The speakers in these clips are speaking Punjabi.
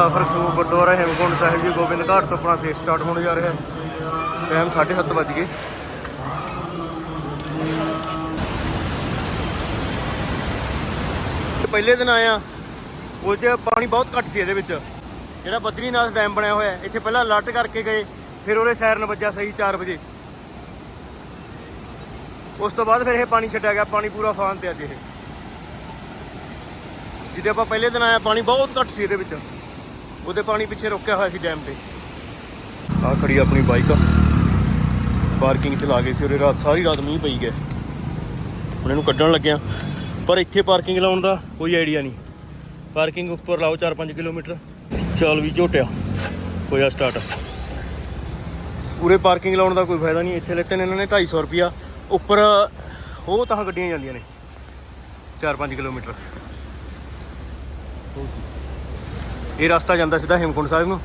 ਸਫ਼ਰ ਤੋਂ ਗੁਰਦੁਆਰਾ ਹੇਮਕੁੰਟ ਸਾਹਿਬ ਜੀ, ਗੋਬਿੰਦ ਘਾਟ ਤੋਂ ਆਪਣਾ ਫੇਰ ਸਟਾਰਟ ਹੋਣ ਜਾ ਰਿਹਾ। ਟਾਈਮ 7:30 ਵੱਜ ਗਏ। ਪਹਿਲੇ ਦਿਨ ਆਇਆ ਉਹ ਪਾਣੀ ਬਹੁਤ ਘੱਟ ਸੀ ਇਹਦੇ ਵਿੱਚ। ਜਿਹੜਾ ਬਦਰੀਨਾਥ ਡੈਮ ਬਣਿਆ ਹੋਇਆ, ਇੱਥੇ ਪਹਿਲਾਂ ਅਲਰਟ ਕਰਕੇ ਗਏ, ਫਿਰ ਉਹਦੇ ਸਾਇਰਨ ਵੱਜਾ ਸਹੀ 4 ਵਜੇ। ਉਸ ਤੋਂ ਬਾਅਦ ਫਿਰ ਇਹ ਪਾਣੀ ਛੱਡਿਆ ਗਿਆ, ਪਾਣੀ ਪੂਰਾ ਫਾਨ ਤੇ ਅੱਜ ਇਹ। ਜਿਹਦੇ ਆਪਾਂ ਪਹਿਲੇ ਦਿਨ ਆਇਆ ਪਾਣੀ ਬਹੁਤ ਘੱਟ ਸੀ ਇਹਦੇ ਵਿੱਚ। ਉਹਦੇ ਪਾਣੀ ਪਿੱਛੇ ਰੁਕਿਆ ਹੋਇਆ ਸੀ ਡੈਮ ਤੇ। ਆ ਖੜੀ ਆਪਣੀ ਬਾਈਕ। ਪਾਰਕਿੰਗ ਚ ਲਾ ਗਏ ਸੀ ਉਹਦੇ ਰਾਤ, ਸਾਰੀ ਰਾਤ ਮੀਂਹ ਪਈ ਗਿਆ। ਹੁਣ ਇਹਨੂੰ ਕੱਢਣ ਲੱਗਿਆ ਪਰ ਇੱਥੇ ਪਾਰਕਿੰਗ ਲਾਉਣ ਦਾ ਕੋਈ ਆਈਡੀਆ ਨਹੀਂ। ਪਾਰਕਿੰਗ ਉੱਪਰ ਲਾਓ 4-5 ਕਿਲੋਮੀਟਰ। ਚੱਲ ਵੀ ਝੋਟਿਆ। ਹੋਇਆ ਸਟਾਰਟ। ਪੂਰੇ ਪਾਰਕਿੰਗ ਲਾਉਣ ਦਾ ਕੋਈ ਫਾਇਦਾ ਨਹੀਂ। ਇੱਥੇ ਲੈਤੇ ਨੇ ਇਹਨਾਂ ਨੇ 250 ਰੁਪਿਆ ਉੱਪਰ ਉਹ ਤਾਂ ਗੱਡੀਆਂ ਜਾਂਦੀਆਂ ਨੇ। 4-5 ਕਿਲੋਮੀਟਰ। ਇਹ ਰਸਤਾ ਜਾਂਦਾ ਸਿੱਧਾ ਹੇਮਕੁੰਟ ਸਾਹਿਬ ਨੂੰ।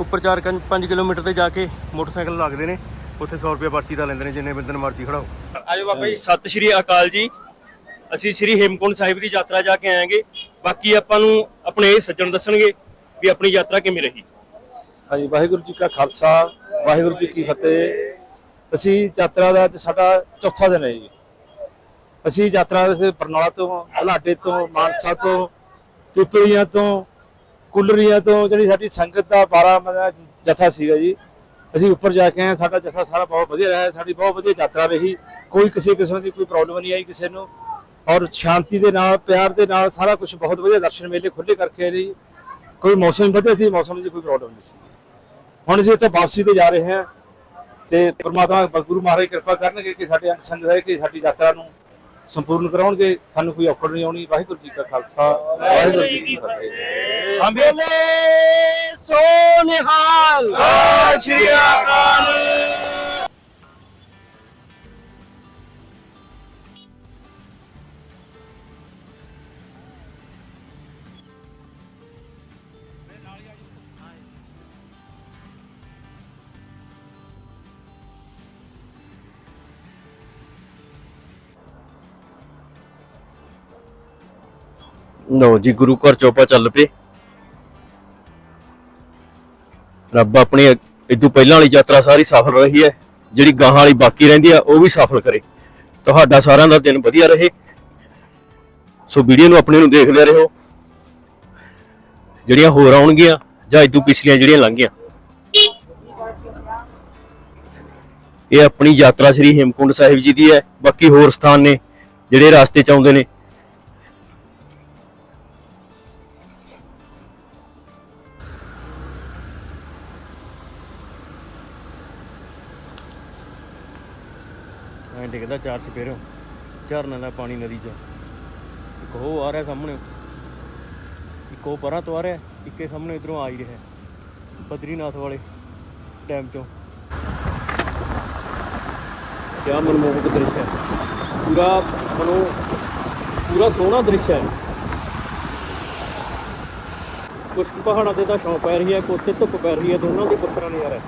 ਉੱਪਰ 4-5 ਕਿਲੋਮੀਟਰ ਤੇ ਜਾ ਕੇ ਮੋਟਰਸਾਈਕਲ ਲੱਗਦੇ ਨੇ। ਉੱਥੇ 100 ਰੁਪਏ ਪਰਚੀ ਦਾ ਲੈਂਦੇ ਨੇ ਜਿੰਨੇ ਬੰਦੇ ਨੂੰ ਮਰਜ਼ੀ ਖੜਾਓ। ਆਜੋ ਬਾਬਾ ਜੀ। ਸਤਿ ਸ਼੍ਰੀ ਅਕਾਲ ਜੀ। ਅਸੀਂ ਸ਼੍ਰੀ ਹੇਮਕੁੰਟ ਸਾਹਿਬ ਦੀ ਯਾਤਰਾ ਜਾ ਕੇ ਆਏਗੇ। ਬਾਕੀ ਆਪਾਂ ਨੂੰ ਆਪਣੇ ਇਹ ਸੱਜਣ ਦੱਸਣਗੇ ਵੀ ਆਪਣੀ ਯਾਤਰਾ ਕਿਵੇਂ ਰਹੀ। ਹਾਂਜੀ ਵਾਹਿਗੁਰੂ ਜੀ ਕਾ ਖਾਲਸਾ ਵਾਹਿਗੁਰੂ ਜੀ ਕੀ ਫਤਿਹ। ਅਸੀਂ ਯਾਤਰਾ ਦਾ ਅੱਜ ਸਾਡਾ ਚੌਥਾ ਦਿਨ ਹੈ ਜੀ। ਅਸੀਂ ਯਾਤਰਾ ਦੇ ਬਰਨਾਲਾ ਤੋਂ ਬਲਾਡੇ ਤੋਂ ਮਾਨਸਾ ਤੋਂ ਪਿਪਲੀਆਂ ਤੋਂ ਕੁਲਰੀਆਂ ਤੋਂ ਜਿਹੜੀ ਸਾਡੀ ਸੰਗਤ ਦਾ 12 ਮਹੀਨਾ ਜਥਾ ਸੀਗਾ ਜੀ। ਅਸੀਂ ਉੱਪਰ ਜਾ ਕੇ ਆਏ, ਸਾਡਾ ਜਥਾ ਸਾਰਾ ਬਹੁਤ ਵਧੀਆ ਰਿਹਾ, ਸਾਡੀ ਬਹੁਤ ਵਧੀਆ ਯਾਤਰਾ ਰਹੀ। ਕੋਈ ਕਿਸੇ ਕਿਸਮ ਦੀ ਕੋਈ ਪ੍ਰੋਬਲਮ ਨਹੀਂ ਆਈ ਕਿਸੇ ਨੂੰ। ਔਰ ਸ਼ਾਂਤੀ ਦੇ ਨਾਲ, ਪਿਆਰ ਦੇ ਨਾਲ ਸਾਰਾ ਕੁਝ ਬਹੁਤ ਵਧੀਆ, ਦਰਸ਼ਨ ਮੇਲੇ ਖੁੱਲੇ ਕਰਕੇ ਆਏ ਜੀ। ਕੋਈ ਮੌਸਮ ਵਧੀਆ ਸੀ, ਮੌਸਮ ਦੀ ਕੋਈ ਪ੍ਰੋਬਲਮ ਨਹੀਂ ਸੀ। ਹੁਣ ਅਸੀਂ ਇੱਥੇ ਵਾਪਸੀ ਤੇ ਜਾ ਰਹੇ ਹਾਂ ਤੇ ਪ੍ਰਮਾਤਮਾ ਗੁਰੂ ਮਹਾਰਾਜ ਕਿਰਪਾ ਕਰਨਗੇ ਕਿ ਸਾਡੇ ਅੰਗ ਸੰਗ ਹੈ ਕਿ ਸਾਡੀ ਯਾਤਰਾ ਨੂੰ ਸੰਪੂਰਨ ਕਰਾਉਣਗੇ ਸਾਨੂੰ ਕੋਈ ਔਕੜ ਨਹੀਂ ਆਉਣੀ। ਵਾਹਿਗੁਰੂ ਜੀ ਕਾ ਖਾਲਸਾ ਵਾਹਿਗੁਰੂ ਜੀ ਕੀ ਫਤਿਹ। ਅੰਬੇਲੇ ਸੋ ਨਿਹਾਲ ਸ਼੍ਰੀ ਅਕਾਲ। ਲੋ ਜੀ, ਗੁਰੂ ਘਰ ਚੋਪਾ ਚੱਲ ਪਏ। ਰੱਬ ਆਪਣੀ ਇਦੋਂ ਪਹਿਲਾਂ ਵਾਲੀ ਯਾਤਰਾ ਸਾਰੀ ਸਫਲ ਰਹੀ ਹੈ। ਜਿਹੜੀ ਗਾਹਾਂ ਵਾਲੀ ਬਾਕੀ ਰਹਿੰਦੀ ਆ, ਉਹ ਵੀ ਸਫਲ ਕਰੇ। ਤੁਹਾਡਾ ਸਾਰਿਆਂ ਦਾ ਦਿਨ ਵਧੀਆ ਰਹੇ। ਸੋ ਵੀਡੀਓ ਨੂੰ ਆਪਣੇ ਨੂੰ ਦੇਖਦੇ ਰਹੋ। ਜਿਹੜੀਆਂ ਹੋਰ ਆਉਣਗੀਆਂ, ਜਾਂ ਇਦੋਂ ਪਿਛਲੀਆਂ ਜਿਹੜੀਆਂ ਲੰਘੀਆਂ। ਇਹ ਆਪਣੀ ਯਾਤਰਾ ਸ੍ਰੀ ਹੇਮਕੁੰਡ ਸਾਹਿਬ ਜੀ ਦੀ ਹੈ। ਬਾਕੀ ਹੋਰ ਸਥਾਨ ਨੇ ਜਿਹੜੇ ਰਸਤੇ ਚ ਆਉਂਦੇ ਨੇ। ਐਂ ਡਿੱਗਦਾ ਚਾਰ ਸਪੇਰੋਂ ਝਰਨਾ ਦਾ ਪਾਣੀ ਨਦੀ 'ਚ। ਇੱਕ ਉਹ ਆ ਰਿਹਾ ਸਾਹਮਣੇ। ਇੱਕ ਉਹ ਪਰਾਂ ਤੋਂ ਆ ਰਿਹਾ, ਇੱਕੇ ਸਾਹਮਣੇ ਇਧਰੋਂ ਆ ਹੀ ਰਿਹਾ। ਬਦਰੀਨਾਥ ਵਾਲੇ ਡੈਮ 'ਚੋਂ। ਕਿਆ ਮਨਮੋਹਕ ਦ੍ਰਿਸ਼ ਹੈ। ਪੂਰਾ ਮਨੋ, ਪੂਰਾ ਸੋਹਣਾ ਦ੍ਰਿਸ਼ ਹੈ। ਕੁਛ ਪਹਾੜਾਂ ਤੇ ਤਾਂ ਛਾਂ ਪੈ ਰਹੀ ਹੈ ਕੁਛ ਤੇ ਧੁੱਪ ਪੈ ਰਹੀ ਹੈ, ਦੋਨਾਂ ਦੀ ਬੱਕਰਾ ਨਜ਼ਾਰਾ ਹੈ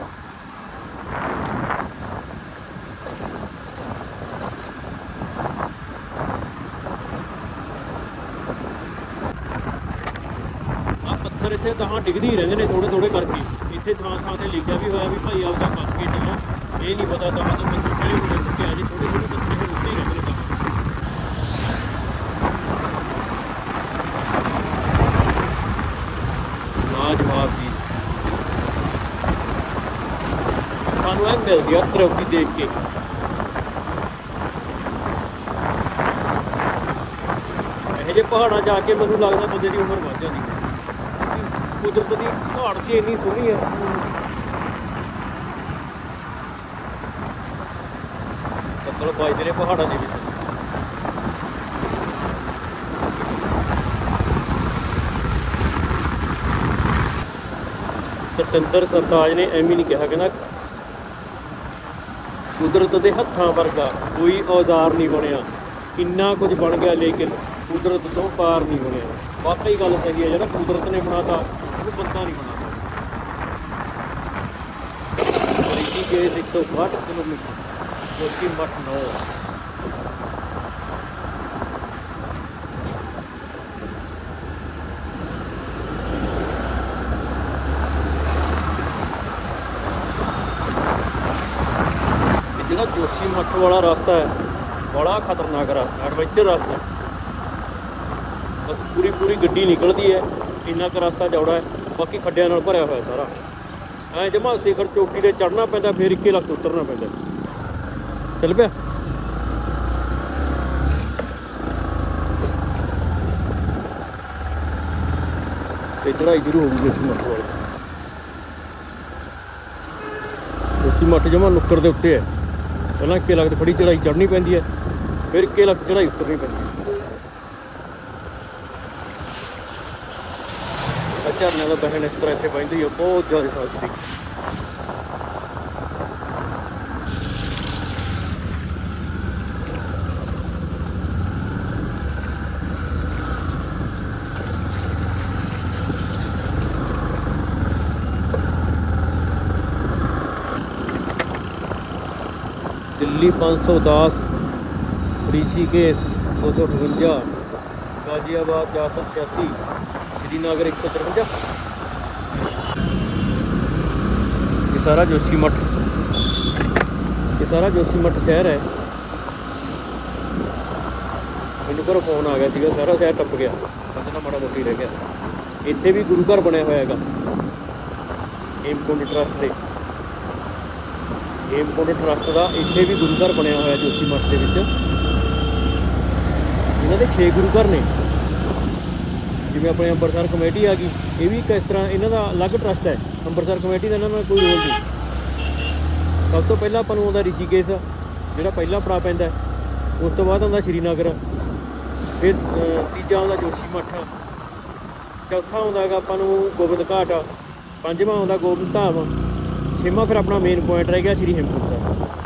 ਇੱਥੇ ਤਾਂ ਡਿੱਗਦੀ ਰਹਿੰਦੇ ਨੇ ਥੋੜੇ ਥੋੜੇ ਕਰਕੇ। ਇੱਥੇ ਥਾਂ ਥਾਂ ਤੇ ਲਿਖਿਆ ਵੀ ਹੋਇਆ ਵੀ ਭਾਈ ਆਪਦਾ ਬਚ ਕੇ ਚੱਲੋ ਇਹ ਨਹੀਂ ਪਤਾ ਤਾਂ ਤੋਂ ਪੱਥਰ ਕਿਹੜੇ ਹੋਣੇ ਚੁੱਕੇ ਆ ਜੀ ਥੋੜੇ ਥੋੜੇ ਪੱਥਰ ਉੱਤੇ ਹੀ ਰਹਿੰਦੇ ਨੇ ਲਾਜਵਾਬ ਜੀ। ਸਾਨੂੰ ਐਂ ਮਿਲ ਗਿਆ ਤਰੱਕੀ ਦੇਖ ਕੇ। ਇਹੋ ਜਿਹੇ ਪਹਾੜਾਂ ਜਾ ਕੇ ਮੈਨੂੰ ਲੱਗਦਾ ਬੰਦੇ ਦੀ ਉਮਰ ਵੱਧ ਜਾਂਦੀ। ਕੁਦਰਤ ਦੀ ਪਹਾੜ ਦੀ ਇੰਨੀ ਸੋਹਣੀ ਹੈ। ਬੱਦਲ ਵੱਜਦੇ ਨੇ ਪਹਾੜਾਂ ਦੇ ਵਿੱਚ। ਸਤਿੰਦਰ ਸਰਤਾਜ ਨੇ ਐਵੇਂ ਨਹੀਂ ਕਿਹਾ ਕਹਿੰਦਾ ਕੁਦਰਤ ਦੇ ਹੱਥਾਂ ਵਰਗਾ ਕੋਈ ਔਜ਼ਾਰ ਨਹੀਂ ਬਣਿਆ। ਕਿੰਨਾ ਕੁਝ ਬਣ ਗਿਆ ਲੇਕਿਨ ਕੁਦਰਤ ਤੋਂ ਪਾਰ ਨਹੀਂ ਬਣਿਆ। ਵਾਕਈ ਗੱਲ ਸਹੀ ਹੈ, ਜਿਹੜਾ ਕੁਦਰਤ ਨੇ ਬਣਾਤਾ ਉਹਨੂੰ ਬੰਦਾ ਨਹੀਂ ਕਿਲੋਮੀਟਰ ਜਿਹੜਾ ਜੋਸ਼ੀ ਮੱਠ ਵਾਲਾ ਰਸਤਾ ਹੈ, ਬੜਾ ਖਤਰਨਾਕ ਰਸਤਾ, ਐਡਵੈਂਚਰ ਰਸਤਾ ਬਸ ਪੂਰੀ ਪੂਰੀ ਗੱਡੀ ਨਿਕਲਦੀ ਹੈ। ਇੰਨਾ ਕੁ ਰਸਤਾ ਚੌੜਾ ਹੈ, ਬਾਕੀ ਖੱਡਿਆਂ ਨਾਲ ਭਰਿਆ ਹੋਇਆ ਸਾਰਾ। ਐ ਜਮਾ ਸਿਖਰ ਚੋਟੀ ਤੇ ਚੜਨਾ ਪੈਂਦਾ, ਫਿਰ ਇੱਕੇ ਲੱਖ ਉਤਰਨਾ ਪੈਂਦਾ। ਚੱਲ ਪਿਆ। ਤੇ ਚੜਾਈ ਸ਼ੁਰੂ ਹੋ ਗਈ ਜੋਸ਼ੀ ਮੱਠ ਵਾਲੀ। ਜੋਸ਼ੀ ਮੱਠ ਜਮਾ ਨੁੱਕਰ ਦੇ ਉੱਤੇ ਹੈ। ਪਹਿਲਾਂ ਇੱਕੇ ਲੱਖ ਤੇ ਫੜੀ ਚੜਾਈ ਚੜਨੀ ਪੈਂਦੀ ਹੈ। ਫਿਰ ਇੱਕੇ ਲੱਖ ਚੜਾਈ ਉਤਰਨੀ ਪੈਂਦੀ ਹੈ। झरने का बहन इस तरह इतने पी बहुत ज़्यादा साफ़ सुथरी दिल्ली पाँच सौ दस ऋषिकेश दो सौ अठवंजा गाजियाबाद चार सौ छियासी ਗੱਡੀ ਨਗਰ 153 ਇਹ ਸਾਰਾ ਜੋਸ਼ੀ ਮੱਠ, ਇਹ ਸਾਰਾ ਜੋਸ਼ੀ ਮੱਠ ਸ਼ਹਿਰ ਹੈ। ਮੈਨੂੰ ਘਰੋਂ ਫੋਨ ਆ ਗਿਆ ਸੀਗਾ, ਸਾਰਾ ਸ਼ਹਿਰ ਟੱਪ ਗਿਆ। ਬਸ ਨਾ ਮਾੜਾ ਮੋਟੀ ਰਹਿ ਗਿਆ। ਇੱਥੇ ਵੀ ਗੁਰੂ ਘਰ ਬਣਿਆ ਹੋਇਆ ਹੈਗਾ। ਏਮਕੁੰਡ ਟਰਸਟ ਦੇ। ਏਮਕੁੰਡ ਟਰਸਟ ਦਾ ਇੱਥੇ ਵੀ ਗੁਰੂ ਘਰ ਬਣਿਆ ਹੋਇਆ ਜੋਸ਼ੀ ਮੱਠ ਦੇ ਵਿੱਚ। ਇਹਨਾਂ ਦੇ 6 ਗੁਰੂ ਘਰ ਨੇ। ਜਿਵੇਂ ਆਪਣੇ ਅੰਮ੍ਰਿਤਸਰ ਕਮੇਟੀ ਆ ਗਈ, ਇਹ ਵੀ ਕਿਸ ਤਰ੍ਹਾਂ ਇਹਨਾਂ ਦਾ ਅਲੱਗ ਟਰਸਟ ਹੈ। ਅੰਮ੍ਰਿਤਸਰ ਕਮੇਟੀ ਦਾ ਇਹਨਾਂ ਨਾਲ ਕੋਈ ਰੋਲ ਨਹੀਂ। ਸਭ ਤੋਂ ਪਹਿਲਾਂ ਆਪਾਂ ਨੂੰ ਆਉਂਦਾ ਰਿਸ਼ੀਕੇਸ਼, ਜਿਹੜਾ ਪਹਿਲਾ ਪੜਾ ਪੈਂਦਾ ਉਸ ਤੋਂ ਬਾਅਦ ਆਉਂਦਾ ਸ਼੍ਰੀਨਗਰ। ਫਿਰ ਤੀਜਾ ਆਉਂਦਾ ਜੋਸ਼ੀ ਮੱਠ। ਚੌਥਾ ਆਉਂਦਾ ਹੈਗਾ ਆਪਾਂ ਨੂੰ ਗੋਬਿੰਦ ਘਾਟ। ਪੰਜਵਾਂ ਆਉਂਦਾ ਗੋਬਿੰਦ ਧਾਮ। ਛੇਵਾਂ ਫਿਰ ਆਪਣਾ ਮੇਨ ਪੁਆਇੰਟ ਰਹਿ ਗਿਆ ਸ਼੍ਰੀ ਹੇਮਕੁੰਟ ਸਾਹਿਬ।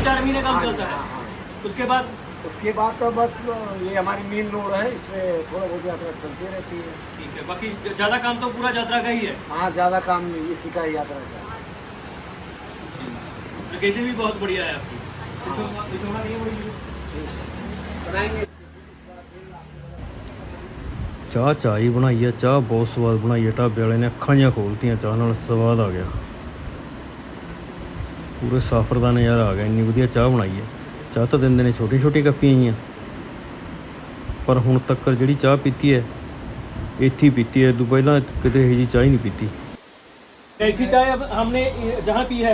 कुछ चार महीने काम चलता है उसके बाद उसके बाद तो बस ये हमारी मेन रोड है इसमें थोड़ा बहुत यात्रा चलती रहती है ठीक है बाकी ज्यादा काम तो पूरा यात्रा का ही है हाँ ज़्यादा काम नहीं इसी का ही यात्रा का लोकेशन भी बहुत बढ़िया है आपकी पिछोड़ा पिछोड़ा नहीं है बड़ी बनाएंगे ਚਾਹ ਚਾਈ ਬਣਾਈ ਆ ਚਾਹ ਬਹੁਤ ਸਵਾਦ ਬਣਾਈ ਆ ਢਾਬੇ ਵਾਲੇ ਨੇ ਅੱਖਾਂ ਜਿਹੀਆਂ ਖੋਲਤੀਆਂ ਚਾਹ ਨਾਲ ਸਵਾਦ ਆ ਗਿਆ ਪੂਰੇ ਸਫ਼ਰ ਦਾ ਨਜ਼ਾਰਾ ਆ ਗਿਆ ਇੰਨੀ ਵਧੀਆ ਚਾਹ ਬਣਾਈ ਹੈ ਚਾਹ ਤਾਂ ਦਿੰਦੇ ਨੇ ਛੋਟੀ ਛੋਟੀ ਕੱਪੀਆਂ ਹੀ ਆ ਪਰ ਹੁਣ ਤੱਕ ਜਿਹੜੀ ਚਾਹ ਪੀਤੀ ਹੈ ਇੱਥੇ ਹੀ ਪੀਤੀ ਹੈ ਇਹ ਤੋਂ ਪਹਿਲਾਂ ਕਿਤੇ ਇਹੋ ਜਿਹੀ ਚਾਹ ਹੀ ਨਹੀਂ ਪੀਤੀ ऐसी चाय अब हमने जहाँ पी है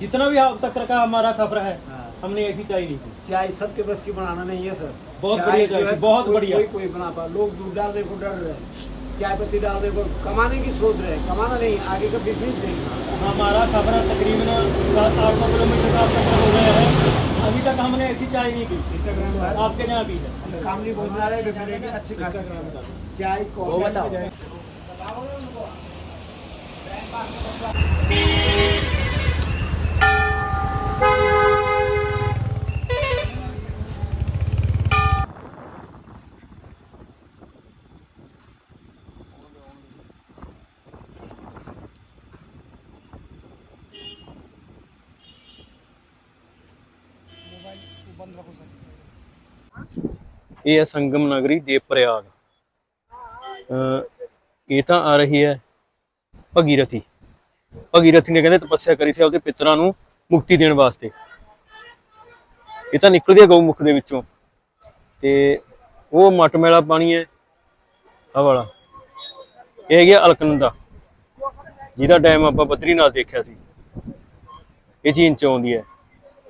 जितना भी अब तक का हमारा सफर है हमने ऐसी चाय नहीं पी चाय सबके बस की बनाना नहीं है सर बहुत चाय बढ़िया जो चाय है थी, बहुत कोई- बढ़िया। कोई कोई बना पा लोग दूध डालने को डर रहे हैं चाय पत्ती डाल रहे हैं कमाने की सोच रहे हैं कमाना नहीं आगे का बिज़नेस देखना हमारा सफ़र तकरीबन सात आठ सौ किलोमीटर का सफ़र हो गया है। अभी तक हमने ऐसी चाय नहीं पी। आपके यहाँ पी है। कामली भोजनालय में अच्छी खासी चाय कॉफ़ी ਇਹ ਹੈ ਸੰਗਮ ਨਗਰੀ ਦੇਵਪ੍ਰਯਾਗ ਅ ਇਹ ਤਾਂ ਆ ਰਹੀ ਹੈ ਭਗੀਰਥੀ। ਭਗੀਰਥੀ ਨੇ ਕਹਿੰਦੇ ਤਪੱਸਿਆ ਕਰੀ ਸੀ ਆਪਦੇ ਪਿਤਰਾਂ ਨੂੰ ਮੁਕਤੀ ਦੇਣ ਵਾਸਤੇ। ਇਹ ਤਾਂ ਨਿਕਲਦੀ ਹੈ ਗਊ ਮੁਖ ਦੇ ਵਿੱਚੋਂ। ਤੇ ਉਹ ਮਟਮੈਲਾ ਪਾਣੀ ਹੈ ਆ ਵਾਲਾ। ਇਹ ਹੈਗਾ ਅਲਕਨੰਦਾ, ਜਿਹਦਾ ਡੈਮ ਆਪਾਂ ਬਦਰੀਨਾਥ ਦੇਖਿਆ ਸੀ। ਇਹ ਚੀਨ ਚ ਆਉਂਦੀ ਹੈ।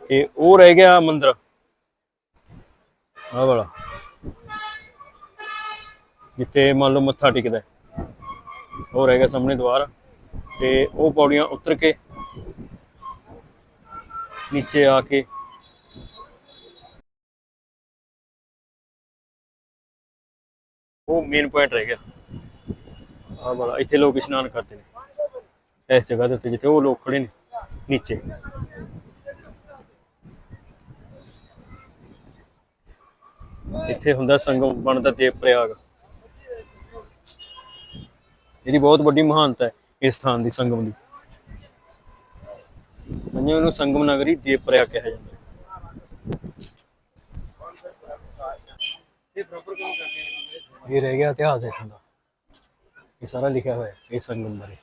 ਤੇ ਉਹ ਰਹਿ ਗਿਆ ਮੰਦਰ। ਆਹ ਵਾਲਾ। ਜਿੱਥੇ ਮੰਨ ਲਓ ਮੱਥਾ ਟਿਕਦਾ ਹੈ। ਉਹ ਰਹੇਗਾ ਸਾਹਮਣੇ ਦੁਆਰ ਤੇ ਉਹ ਪੌੜੀਆਂ ਉਤਰ ਕੇ ਨੀਚੇ ਆ ਕੇ ਉਹ ਮੇਨ ਪੁਆਇੰਟ ਰਹਿ ਗਿਆ। ਆਹ ਵਾਲਾ, ਇੱਥੇ ਲੋਕ ਇਸ਼ਨਾਨ ਕਰਦੇ ਨੇ। ਇਸ ਜਗ੍ਹਾ ਦੇ ਉੱਤੇ ਜਿੱਥੇ ਉਹ ਲੋਕ ਖੜੇ ਨੇ, ਨੀਚੇ। ਇੱਥੇ ਹੁੰਦਾ ਸੰਗਮ, ਬਣਦਾ ਦੇਵ ਪ੍ਰਯਾਗ। ਇਹਦੀ ਬਹੁਤ ਵੱਡੀ ਮਹਾਨਤਾ ਹੈ ਇਸ ਥਾਨ ਦੀ ਸੰਗਮ ਦੀ। ਮੰਨਿਓ ਇਹਨੂੰ ਸੰਗਮ ਨਗਰੀ ਦੇਵ ਪ੍ਰਯਾਗ ਕਿਹਾ ਜਾਂਦਾ ਹੈ। ਇਹ ਰਹਿ ਗਿਆ ਇਤਿਹਾਸ ਇੱਥੋਂ ਦਾ। ਇਹ ਸਾਰਾ ਲਿਖਿਆ ਹੋਇਆ ਹੈ, ਇਹ ਸੰਗਮ ਬਾਰੇ।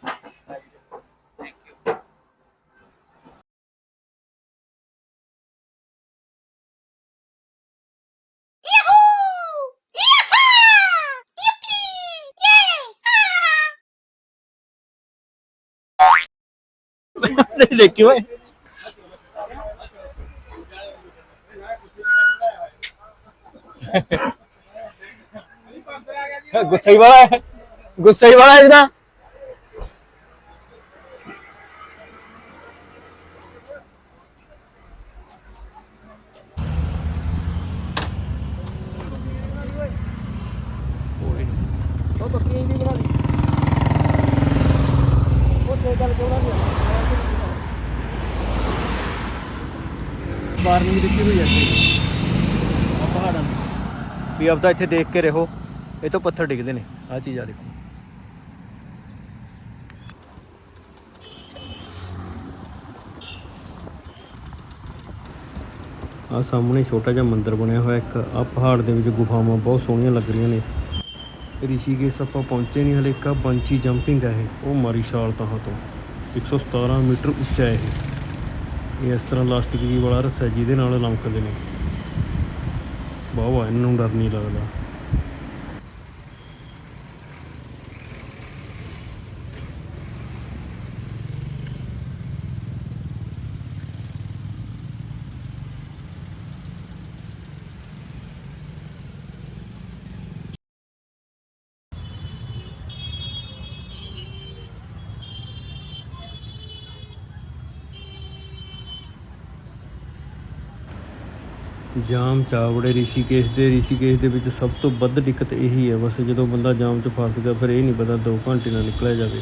ਨਹੀਂ ਦੇਖੀ ਓਏ ਗੁੱਸੇ ਹੀ ਵਾਲਾ ਹੈ ਗੁੱਸੇ ਹੀ ਵਾਲਾ ਹੈ ਇਹਦਾ ਉਹ ਬੱਕਰੀਆਂ ਵੀ ਬਣਾ ਲਈ ਉਹ ਤੇ ਗੱਲ ਨਹੀਂ ਵਾਰਨਿੰਗ ਦਿੱਤੀ ਹੋਈ ਹੈ ਇੱਥੇ। ਆਹ ਪਹਾੜਾਂ ਦੀ ਵੀ ਆਪਦਾ ਇੱਥੇ ਦੇਖ ਕੇ ਰਹੋ ਇਹ ਤੋਂ ਪੱਥਰ ਡਿੱਗਦੇ ਨੇ। ਆ ਚੀਜ਼ ਆ ਦੇਖੋ। ਆ ਸਾਹਮਣੇ ਛੋਟਾ ਜਿਹਾ ਮੰਦਿਰ ਬਣਿਆ ਹੋਇਆ ਇੱਕ ਆ ਪਹਾੜ ਦੇ ਵਿੱਚ ਗੁਫਾਵਾਂ ਬਹੁਤ ਸੋਹਣੀਆਂ ਲੱਗ ਰਹੀਆਂ ਨੇ। ਰਿਸ਼ੀਕੇਸ਼ ਆਪਾਂ ਪਹੁੰਚੇ ਨਹੀਂ ਹਲੇ ਇੱਕ ਆਹ ਬੰਚੀ ਜੰਪਿੰਗ ਹੈ ਇਹ। ਉਹ ਮਾਰੀ ਛਾਲ ਤਾਂ ਤੋਂ 117 ਮੀਟਰ ਉੱਚਾ ਹੈ ਇਹ। ਇਹ ਇਸ ਤਰ੍ਹਾਂ ਲਾਸਟਿਕ ਜੀ ਵਾਲਾ ਰੱਸਾ ਹੈ, ਜਿਹਦੇ ਨਾਲ ਲੰਕਦੇ ਨੇ। ਵਾਹ ਵਾਹ ਨੂੰ ਡਰ ਨਹੀਂ ਲੱਗਦਾ। ਜਾਮ ਚਾਵੜੇ ਰਿਸ਼ੀਕੇਸ਼ ਦੇ ਰਿਸ਼ੀਕੇਸ਼ ਦੇ ਵਿੱਚ ਸਭ ਤੋਂ ਵੱਧ ਦਿੱਕਤ ਇਹੀ ਹੈ। ਬਸ ਜਦੋਂ ਬੰਦਾ ਜਾਮ 'ਚ ਫਸ ਗਿਆ, ਫਿਰ ਇਹ ਨਹੀਂ ਪਤਾ 2 ਘੰਟੇ ਨਾਲ ਨਿਕਲਿਆ ਜਾਵੇ।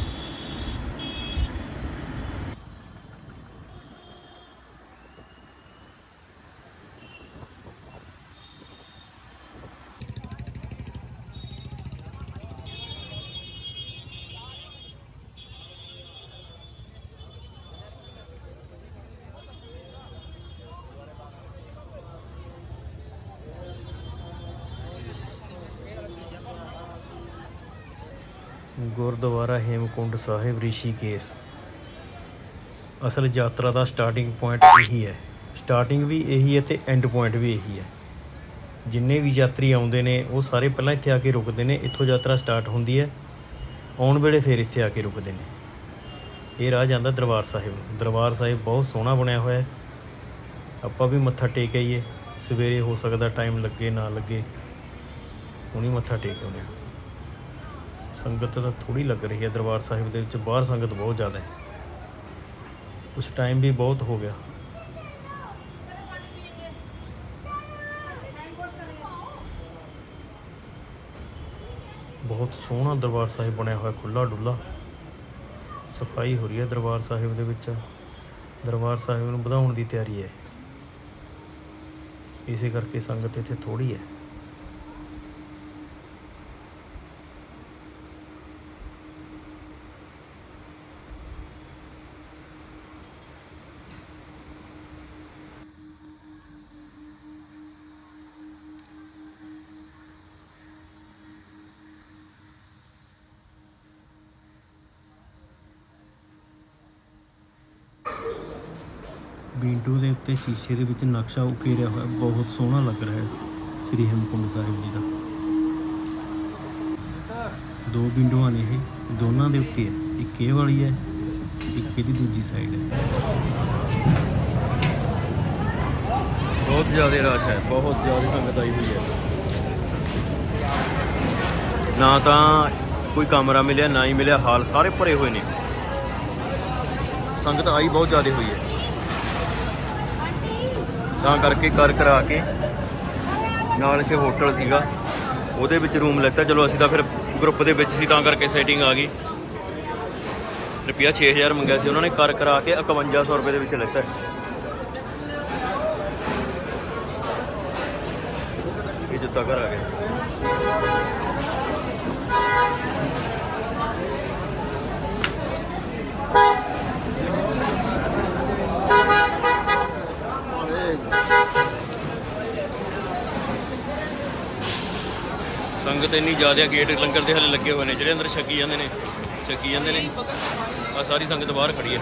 ਕੁੰਡ ਹੇਮਕੁੰਡ ਸਾਹਿਬ ਰਿਸ਼ੀਕੇਸ਼। ਅਸਲ ਯਾਤਰਾ ਦਾ ਸਟਾਰਟਿੰਗ ਪੁਆਇੰਟ ਇਹੀ ਹੈ। ਸਟਾਰਟਿੰਗ ਵੀ ਇਹੀ ਹੈ ਤੇ ਐਂਡ ਪੁਆਇੰਟ ਵੀ ਇਹੀ ਹੈ। ਜਿੰਨੇ ਵੀ ਯਾਤਰੀ ਆਉਂਦੇ ਨੇ, ਉਹ ਸਾਰੇ ਪਹਿਲਾਂ ਇੱਥੇ ਆ ਕੇ ਰੁਕਦੇ ਨੇ, ਇੱਥੋਂ ਯਾਤਰਾ ਸਟਾਰਟ ਹੁੰਦੀ ਹੈ। ਆਉਣ ਵੇਲੇ ਫਿਰ ਇੱਥੇ ਆ ਕੇ ਰੁਕਦੇ ਨੇ। ਇਹ ਰਾਹ ਜਾਂਦਾ ਦਰਬਾਰ ਸਾਹਿਬ ਨੂੰ। ਦਰਬਾਰ ਸਾਹਿਬ ਬਹੁਤ ਸੋਹਣਾ ਬਣਿਆ ਹੋਇਆ ਹੈ। ਆਪਾਂ ਵੀ ਮੱਥਾ ਟੇਕ ਆਈਏ। ਸਵੇਰੇ ਹੋ ਸਕਦਾ ਟਾਈਮ ਲੱਗੇ, ਨਾ ਲੱਗੇ। ਹੁਣੀ ਮੱਥਾ ਟੇਕ ਆਉਂਦੇ ਹਾਂ। ਸੰਗਤ ਤਾਂ ਥੋੜੀ ਲੱਗ ਰਹੀ ਹੈ ਦਰਬਾਰ ਸਾਹਿਬ ਦੇ ਵਿੱਚ, ਬਾਹਰ ਸੰਗਤ ਬਹੁਤ ਜ਼ਿਆਦਾ ਹੈ। ਕੁਝ ਟਾਈਮ ਵੀ ਬਹੁਤ ਹੋ ਗਿਆ। ਬਹੁਤ ਸੋਹਣਾ ਦਰਬਾਰ ਸਾਹਿਬ ਬਣਿਆ ਹੋਇਆ ਖੁੱਲਾ ਡੁੱਲਾ ਸਫ਼ਾਈ ਹੋ ਰਹੀ ਹੈ ਦਰਬਾਰ ਸਾਹਿਬ ਦੇ ਵਿੱਚ। ਦਰਬਾਰ ਸਾਹਿਬ ਨੂੰ ਵਧਾਉਣ ਦੀ ਤਿਆਰੀ ਹੈ। ਇਸੇ ਕਰਕੇ ਸੰਗਤ ਇੱਥੇ ਥੋੜੀ ਹੈ। ਵਿੰਡੋ ਦੇ ਉੱਤੇ ਸ਼ੀਸ਼ੇ ਦੇ ਵਿੱਚ ਨਕਸ਼ਾ ਉਕੇਰਿਆ ਹੋਇਆ, ਬਹੁਤ ਸੋਹਣਾ ਲੱਗ ਰਿਹਾ ਹੈ ਸ੍ਰੀ ਹੇਮਕੁੰਡ ਸਾਹਿਬ ਜੀ ਦਾ। ਦੋ ਵਿੰਡੋਆਂ ਨੇ ਇਹ, ਦੋਨਾਂ ਦੇ ਉੱਤੇ ਹੈ। ਇੱਕ ਇਹ ਵਾਲੀ ਹੈ, ਇੱਕ ਇਹਦੀ ਦੂਜੀ ਸਾਈਡ ਹੈ। ਬਹੁਤ ਜ਼ਿਆਦਾ ਰਸ਼ ਹੈ, ਬਹੁਤ ਜ਼ਿਆਦਾ ਸੰਗਤ ਆਈ ਹੋਈ ਹੈ। ਨਾ ਤਾਂ ਕੋਈ ਕਮਰਾ ਮਿਲਿਆ, ਨਾ ਹੀ ਮਿਲਿਆ, ਹਾਲ ਸਾਰੇ ਭਰੇ ਹੋਏ ਨੇ। ਸੰਗਤ ਆਈ ਬਹੁਤ ਜ਼ਿਆਦਾ ਹੋਈ ਹੈ। ਤਾਂ ਕਰਕੇ ਕਰ ਕਰਾ ਕੇ ਨਾਲ ਇੱਥੇ ਹੋਟਲ ਸੀਗਾ। ਉਹਦੇ ਵਿੱਚ ਰੂਮ ਲੈਤਾ। ਚਲੋ ਅਸੀਂ ਤਾਂ ਫਿਰ ਗਰੁੱਪ ਦੇ ਵਿੱਚ ਸੀ, ਤਾਂ ਕਰਕੇ ਸੈਟਿੰਗ ਆ ਗਈ। ਰੁਪਿਆ 6000 ਮੰਗਿਆ ਸੀ। ਉਹਨਾਂ ਨੇ ਕਰ ਕਰਾ ਕੇ 5100 ਰੁਪਏ ਦੇ ਵਿੱਚ ਲੈਤਾ। ਇਹ ਜੁੱਤਾ ਘਰ ਆ ਗਿਆ। ਸੰਗਤ ਇੰਨੀ ਜ਼ਿਆਦਾ ਗੇਟ ਲੰਗਰ ਦੇ ਹਲੇ ਲੱਗੇ ਹੋਏ ਨੇ, ਜਿਹੜੇ ਅੰਦਰ ਛਕੀ ਜਾਂਦੇ ਨੇ, ਛਕੀ ਜਾਂਦੇ ਨੇ। ਆ ਸਾਰੀ ਸੰਗਤ ਬਾਹਰ ਖੜੀ ਹੈ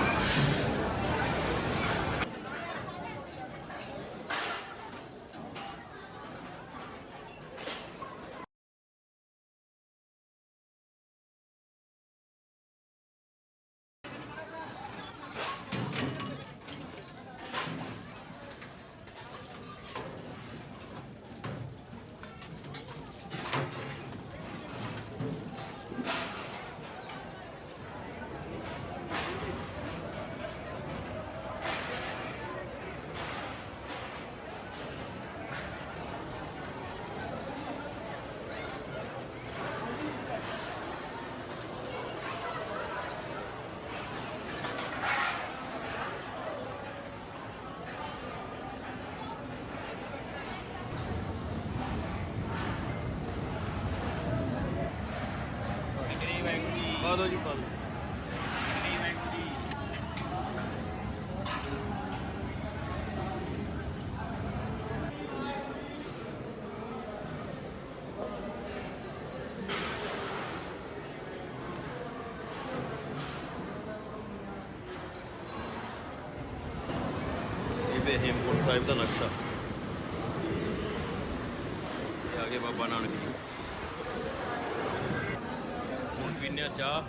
ਪਾ ਦਿਓ ਜੀ ਪਾ ਦਿਓ ਇਹ ਹੇਮਕੁੰਟ ਸਾਹਿਬ ਦਾ ਨਕਸ਼ਾ। ਇਹ ਗਏ ਬਾਬਾ ਨਾਨਕ ਜੀ। ਹੁਣ ਪੀਨੇ ਆ ਚਾਹ।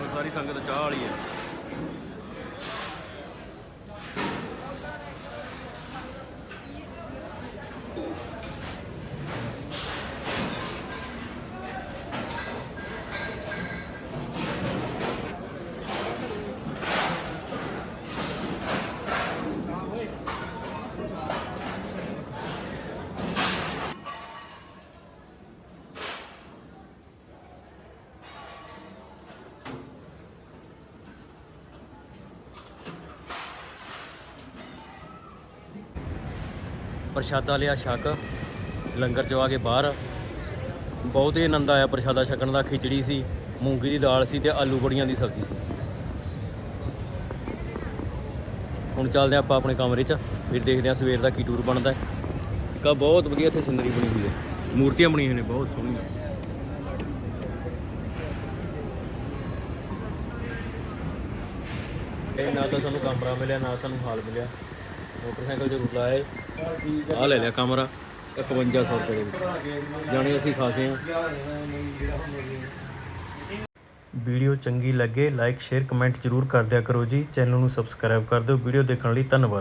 ਉਹ ਸਾਰੀ ਸੰਗਤ ਚਾਹ ਵਾਲੀ ਹੈ। ਪ੍ਰਸ਼ਾਦਾ ਲਿਆ ਛਕ। ਲੰਗਰ ਚੋਂ ਆ ਕੇ ਬਾਹਰ। ਬਹੁਤ ਹੀ ਆਨੰਦ ਆਇਆ ਪ੍ਰਸ਼ਾਦਾ ਛਕਣ ਦਾ। ਖਿਚੜੀ ਸੀ, ਮੂੰਗੀ ਦੀ ਦਾਲ ਸੀ ਤੇ ਆਲੂ ਬੜੀਆਂ ਦੀ ਸਬਜ਼ੀ ਸੀ। ਹੁਣ ਚੱਲਦੇ ਹਾਂ ਆਪਾਂ ਆਪਣੇ ਕਮਰੇ 'ਚ। ਫਿਰ ਦੇਖਦੇ ਹਾਂ ਸਵੇਰ ਦਾ ਕੀ ਟੂਰ ਬਣਦਾ ਹੈ। ਇੱਕ ਬਹੁਤ ਵਧੀਆ ਇੱਥੇ ਸਿੰਨਰੀ ਬਣੀ ਹੋਈ ਹੈ। ਮੂਰਤੀਆਂ ਬਣੀਆਂ ਹੋਈਆਂ ਨੇ, ਬਹੁਤ ਸੋਹਣੀਆਂ। ਇਹ ਨਾ ਤਾਂ ਸਾਨੂੰ ਕਮਰਾ ਮਿਲਿਆ, ਨਾ ਸਾਨੂੰ ਹਾਲ ਮਿਲਿਆ। ਮੋਟਰਸਾਈਕਲ ਜ਼ਰੂਰ ਲਾਏ ਆ ਲੈ ਲਿਆ ਕਮਰਾ 5100 ਰੁਪਏ ਦੇ ਵਿੱਚ। ਜਾਣੇ ਅਸੀਂ ਖਾਸੇ ਆ। ਵੀਡੀਓ ਚੰਗੀ ਲੱਗੇ, ਲਾਈਕ, ਸ਼ੇਅਰ, ਕਮੈਂਟ ਜ਼ਰੂਰ ਕਰ ਦਿਆ ਕਰੋ ਜੀ। ਚੈਨਲ ਨੂੰ ਸਬਸਕ੍ਰਾਈਬ ਕਰ ਦਿਓ। ਵੀਡੀਓ ਦੇਖਣ ਲਈ ਧੰਨਵਾਦ।